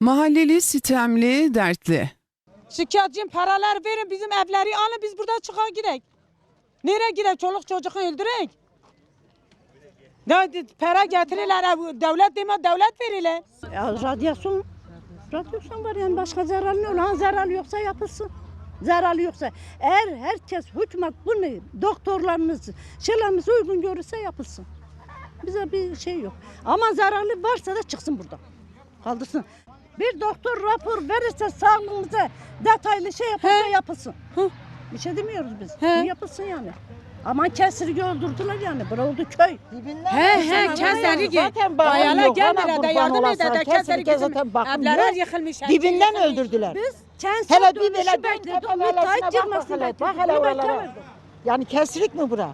Mahalleli sitemli, dertli. Şikayetçiyim paralar verin bizim evleri alın biz burada çıkar gidek. Nereye gidek çoluk çocuğu öldürek? Ne para getirirler ev- devlet deme devlet verirler. Ya radyasyon, radyasyon var yani başka zararlı olan zararlı yoksa yapılsın. Zararlı yoksa eğer herkes hükümet bunu doktorlarımız şeylerimiz uygun görürse yapılsın. Bize bir şey yok. Ama zararlı varsa da çıksın buradan. Kaldırsın. Bir doktor rapor verirse sağlığımıza detaylı şey yaparsa yapılsın. Bir şey demiyoruz biz. He. Yapılsın yani. Ama kesirgi öldürdüler yani. Bura oldu köy. He he keseri Zaten Bayana ana de yardım eder de bizim zaten yok. yıkılmış. şey Dibinden yıkılmış. öldürdüler. Biz kentsel Hele bir böyle bekledik. Müteahhit tepelesine bak hele. oralara. Yani kesrik mi bura?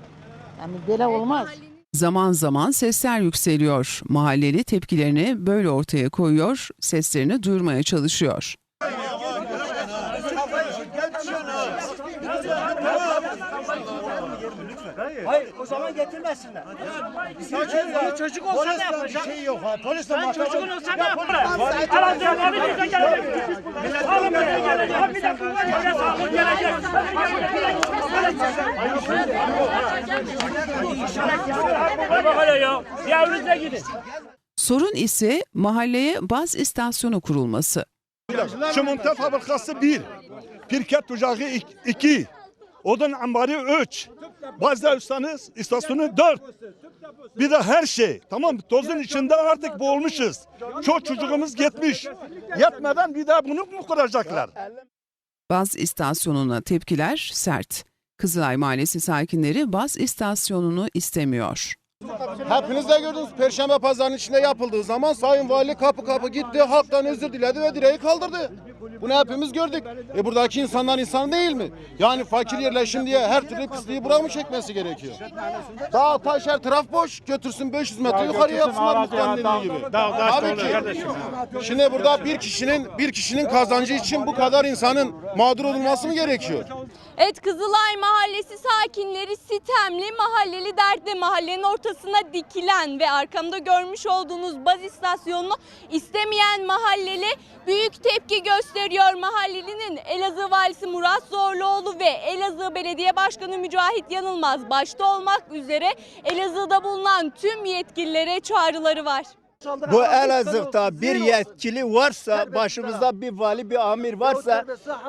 Yani böyle olmaz. Zaman zaman sesler yükseliyor. Mahalleli tepkilerini böyle ortaya koyuyor, seslerini duyurmaya çalışıyor. Hayır o zaman getirmesinler. Sakin çocuk olsa ne yapacak? Şey yok ha. Polis de çocuğun olsa ne yapacak? Alacakları bize gelecek. Alın bize gelecek. Bir dakika. Gelecek. Sorun ise mahalleye baz istasyonu kurulması. Çimento fabrikası bir, pirket ocağı ik- iki, odun ambarı üç, bazı üstanız istasyonu dört. Bir de her şey. Tamam tozun içinde artık boğulmuşuz. Çok çocuğumuz gitmiş. Yetmeden bir daha bunu mu kuracaklar? Baz istasyonuna tepkiler sert. Kızılay Mahallesi sakinleri baz istasyonunu istemiyor. Hepiniz de gördünüz Perşembe pazarının içinde yapıldığı zaman Sayın Vali kapı kapı gitti, halktan özür diledi ve direği kaldırdı. Bunu hepimiz gördük. E buradaki insanlar insan değil mi? Yani fakir yerleşim diye her türlü pisliği buraya mı çekmesi gerekiyor? Dağ taş her taraf boş, götürsün 500 metre yukarıya yapsınlar muhtarın dediği gibi. Tabii ki. Şimdi burada bir kişinin bir kişinin kazancı için bu kadar insanın mağdur olunması mı gerekiyor? Evet Kızılay Mahallesi sakinleri sitemli, mahalleli dertli mahallenin ortasına dikilen ve arkamda görmüş olduğunuz baz istasyonunu istemeyen mahalleli büyük tepki gösteriyor. Mahallelinin Elazığ Valisi Murat Zorluoğlu ve Elazığ Belediye Başkanı Mücahit Yanılmaz başta olmak üzere Elazığ'da bulunan tüm yetkililere çağrıları var. Bu Elazığ'da bir yetkili varsa, başımızda bir vali, bir amir varsa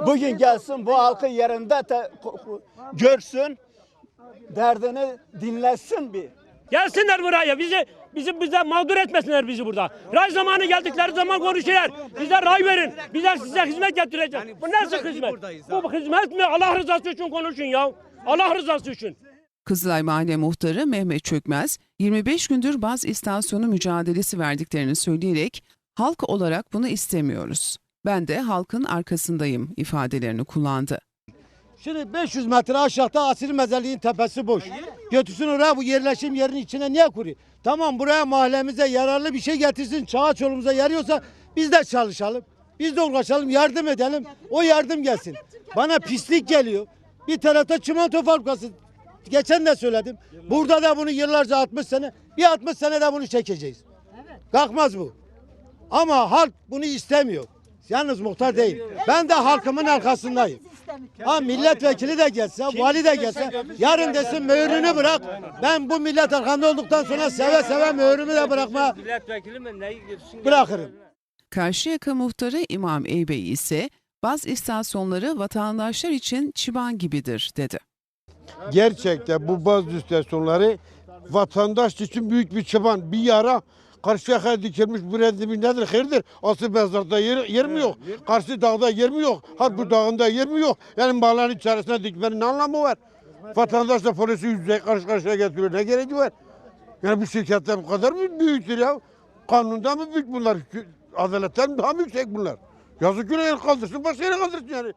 bugün gelsin bu halkı yerinde de görsün, derdini dinlesin bir. Gelsinler buraya. Bizi bizi bize mağdur etmesinler bizi burada. Ray zamanı geldikleri zaman konuşuyorlar. Bize ray verin. Bize size hizmet getireceğiz. Bu nasıl hizmet? Bu hizmet mi? Allah rızası için konuşun ya. Allah rızası için. Kızılay Mahalle Muhtarı Mehmet Çökmez, 25 gündür baz istasyonu mücadelesi verdiklerini söyleyerek halk olarak bunu istemiyoruz. Ben de halkın arkasındayım ifadelerini kullandı. Şimdi 500 metre aşağıda asil mezarlığın tepesi boş. Götürsün oraya bu yerleşim yerinin içine niye kuruyor? Tamam buraya mahallemize yararlı bir şey getirsin. Çağa çoluğumuza yarıyorsa biz de çalışalım. Biz de uğraşalım, yardım edelim. O yardım gelsin. Bana pislik geliyor. Bir tarafta çimento fabrikası. Geçen de söyledim. Burada da bunu yıllarca 60 sene, bir 60 sene de bunu çekeceğiz. Kalkmaz bu. Ama halk bunu istemiyor. Yalnız muhtar değil. Ben de halkımın arkasındayım. Ha milletvekili de gelse, vali de gelse yarın desin mühürünü bırak. Ben bu millet arkamda olduktan sonra seve seve mühürümü de bırakma Milletvekili mi? Neyi bırakırım. Karşıyaka Muhtarı İmam Eybey ise baz istasyonları vatandaşlar için çiban gibidir dedi. Gerçekten bu baz istasyonları vatandaş için büyük bir çıban, bir yara. Karşıyaka dikilmiş bir bir nedir? Hayırdır? Asıl mezarda yer, yer mi yok? Karşı dağda yer mi yok? Harp dağında yer mi yok? Yani malların içerisine dikmenin ne anlamı var? Vatandaşla polisi yüz yüze karşı karşıya getiriyor. Ne gereği var? Yani bu şirketler bu kadar mı büyüktür ya? Kanundan mı büyük bunlar? Adaletten daha mı yüksek bunlar? Yazık günah el kaldırsın, başka yere kaldırsın yani.